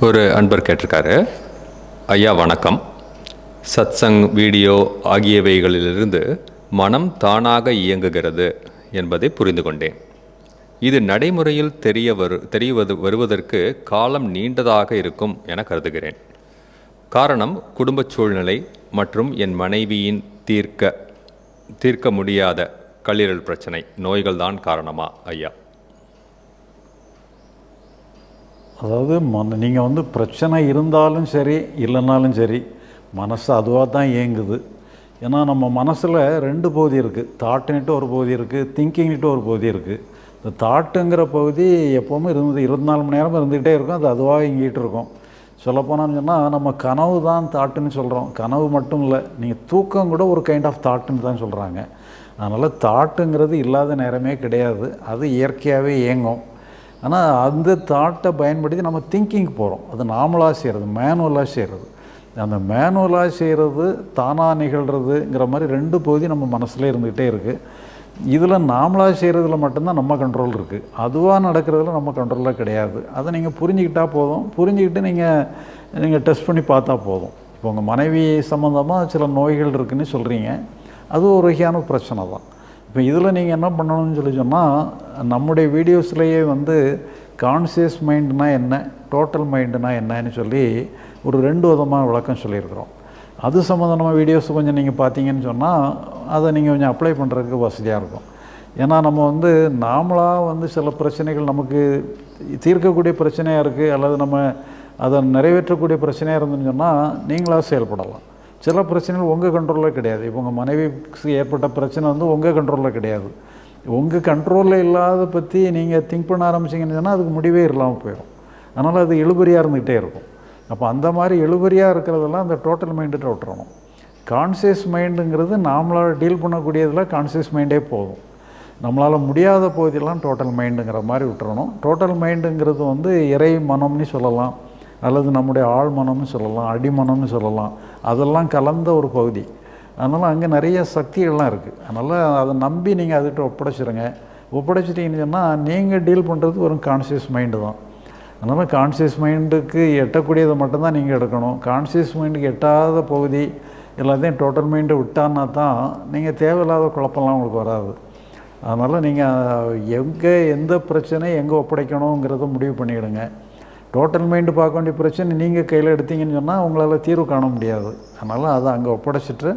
ஒரு அன்பர் கேட்டிருக்காரு. ஐயா வணக்கம். சத்சங் வீடியோ ஆகியவைகளிலிருந்து மனம் தானாக இயங்குகிறது என்பதை புரிந்து கொண்டேன். இது நடைமுறையில் தெரிய வரு தெரியவது வருவதற்கு காலம் நீண்டதாக இருக்கும் என கருதுகிறேன். காரணம் குடும்பச் சூழ்நிலை மற்றும் என் மனைவியின் தீர்க்க தீர்க்க முடியாத கல்லீரல் பிரச்சனை நோய்கள்தான் காரணமா ஐயா? அதாவது மன நீங்கள் வந்து பிரச்சனை இருந்தாலும் சரி இல்லைனாலும் சரி மனசு அதுவாக தான் இயங்குது. ஏன்னா நம்ம மனசில் ரெண்டு பகுதி இருக்குது தாட்டுன்ட்டு ஒரு பகுதி இருக்குது திங்கிங்ட்டு ஒரு பகுதி இருக்குது இந்த தாட்டுங்கிற பகுதி எப்போவுமே இருந்து இருபத்தி நாலு மணி நேரமும் இருந்துக்கிட்டே இருக்கும் அது அதுவாக இயங்கிட்டு இருக்கும். சொல்லப்போனான்னு சொன்னால் நம்ம கனவு தான் தாட்டுன்னு சொல்கிறோம் கனவு மட்டும் இல்லை நீங்கள் தூக்கம் கூட ஒரு கைண்ட் ஆஃப் தாட்டுன்னு தான் சொல்கிறாங்க அதனால் தாட்டுங்கிறது இல்லாத நேரமே கிடையாது. அது இயற்கையாகவே இயங்கும். ஆனால் அந்த தாட்டை பயன்படுத்தி நம்ம திங்கிங் போகிறோம் அது நாமளாக செய்கிறது மேனுவலாக செய்கிறது அந்த மேனுவலாக செய்கிறது தானாக நிகழ்கிறதுங்கிற மாதிரி ரெண்டு பகுதி நம்ம மனசில் இருந்துக்கிட்டே இருக்குது இதில் நாமளாக செய்கிறதுல மட்டும்தான் நம்ம கண்ட்ரோல் இருக்குது அதுவாக நடக்கிறதுல நம்ம கண்ட்ரோலில் கிடையாது. அதை நீங்கள் புரிஞ்சுக்கிட்டால் போதும். புரிஞ்சுக்கிட்டு நீங்கள் நீங்கள் டெஸ்ட் பண்ணி பார்த்தா போதும். இப்போ உங்கள் மனைவி சம்மந்தமாக சில நோய்கள் இருக்குதுன்னு சொல்கிறீங்க அது ஒரு வகையான பிரச்சனை தான். இப்போ இதில் நீங்கள் என்ன பண்ணணும்னு சொல்லி சொன்னால் நம்முடைய வீடியோஸ்லேயே வந்து கான்சியஸ் மைண்டுனா என்ன டோட்டல் மைண்டுனா என்னன்னு சொல்லி ஒரு ரெண்டு விதமாக விளக்கம் சொல்லியிருக்கிறோம். அது சம்மந்தமாக வீடியோஸ் கொஞ்சம் நீங்கள் பார்த்தீங்கன்னு சொன்னால் அதை நீங்கள் கொஞ்சம் அப்ளை பண்ணுறதுக்கு வசதியாக இருக்கும். ஏன்னா நம்ம வந்து நாமளாக வந்து சில பிரச்சனைகள் நமக்கு தீர்க்கக்கூடிய பிரச்சனையாக இருக்குது அல்லது நம்ம அதை நிறைவேற்றக்கூடிய பிரச்சனையாக இருந்துன்னு சொன்னால் நீங்களாக செயல்படலாம். சில பிரச்சனைகள் உங்கள் கண்ட்ரோலில் கிடையாது. இப்போ உங்கள் மனைவிக்கு ஏற்பட்ட பிரச்சனை வந்து உங்கள் கண்ட்ரோலில் கிடையாது. உங்கள் கண்ட்ரோலில் இல்லாத பற்றி நீங்கள் திங்க் பண்ண ஆரம்பிச்சிங்கன்னு சொன்னால் அதுக்கு முடிவே இல்லாமல் போயிடும் அதனால் அது இழுபறியாக இருந்துகிட்டே இருக்கும். அப்போ அந்த மாதிரி இழுபறியாக இருக்கிறதெல்லாம் அந்த டோட்டல் மைண்டுகிட்ட விட்டுறணும். கான்சியஸ் மைண்டுங்கிறது நாமளால் டீல் பண்ணக்கூடியதில் கான்சியஸ் மைண்டே போதும். நம்மளால் முடியாத பகுதியெல்லாம் டோட்டல் மைண்டுங்கிற மாதிரி விட்டுறணும். டோட்டல் மைண்டுங்கிறது வந்து இறை மனம்னு சொல்லலாம். அல்லது நம்முடைய ஆழ்மனம்னு சொல்லலாம் அடிமனம்னு சொல்லலாம். அதெல்லாம் கலந்த ஒரு பகுதி. அதனால் அங்கே நிறைய சக்திகள்லாம் இருக்குது அதனால் அதை நம்பி நீங்கள் அதுகிட்ட ஒப்படைச்சிருங்க. ஒப்படைச்சிட்டிங்கன்னு சொன்னால் நீங்கள் டீல் பண்ணுறது ஒரு கான்சியஸ் மைண்டு தான். அதனால் கான்சியஸ் மைண்டுக்கு எட்டக்கூடியதை மட்டும்தான் நீங்கள் எடுக்கணும். கான்சியஸ் மைண்டுக்கு எட்டாத பகுதி எல்லாத்தையும் டோட்டல் மைண்டை விட்டான்னா தான் நீங்கள் தேவையில்லாத குழப்பம்லாம் உங்களுக்கு வராது. அதனால் நீங்கள் எங்கே எந்த பிரச்சனை எங்கே ஒப்படைக்கணுங்கிறத முடிவு பண்ணிவிடுங்க டோட்டல் மைண்டு பார்க்க வேண்டிய பிரச்சனை நீங்கள் கையில் எடுத்தீங்கன்னு சொன்னால் உங்களால் தீர்வு காண முடியாது. அதனால் அதை அங்கே ஒப்படைச்சிட்டு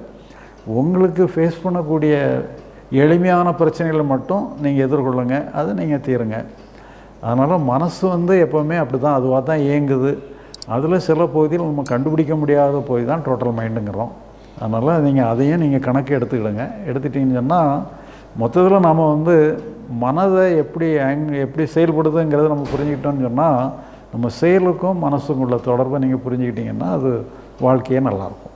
உங்களுக்கு ஃபேஸ் பண்ணக்கூடிய எளிமையான பிரச்சனைகளை மட்டும் நீங்கள் எதிர்கொள்ளுங்க. அதை நீங்கள் தீருங்க. அதனால் மனசு வந்து எப்போவுமே அப்படி தான் அதுவாக தான் இயங்குது. அதில் சில பகுதியில் நம்ம கண்டுபிடிக்க முடியாத பகுதி தான் டோட்டல் மைண்டுங்கிறோம் அதனால் நீங்கள் அதையும் நீங்கள் கணக்கு எடுத்துக்கிடுங்க. எடுத்துட்டிங்கன்னு சொன்னால் மொத்தத்தில் நாம் வந்து மனதை எப்படி அங் எப்படி செயல்படுதுங்கிறத நம்ம புரிஞ்சுக்கிட்டோம்னு சொன்னால் நம்ம செயலுக்கும் மனசுக்கும் உள்ள தொடர்பை நீங்கள் புரிஞ்சுக்கிட்டிங்கன்னா அது வாழ்க்கையே நல்லாயிருக்கும்.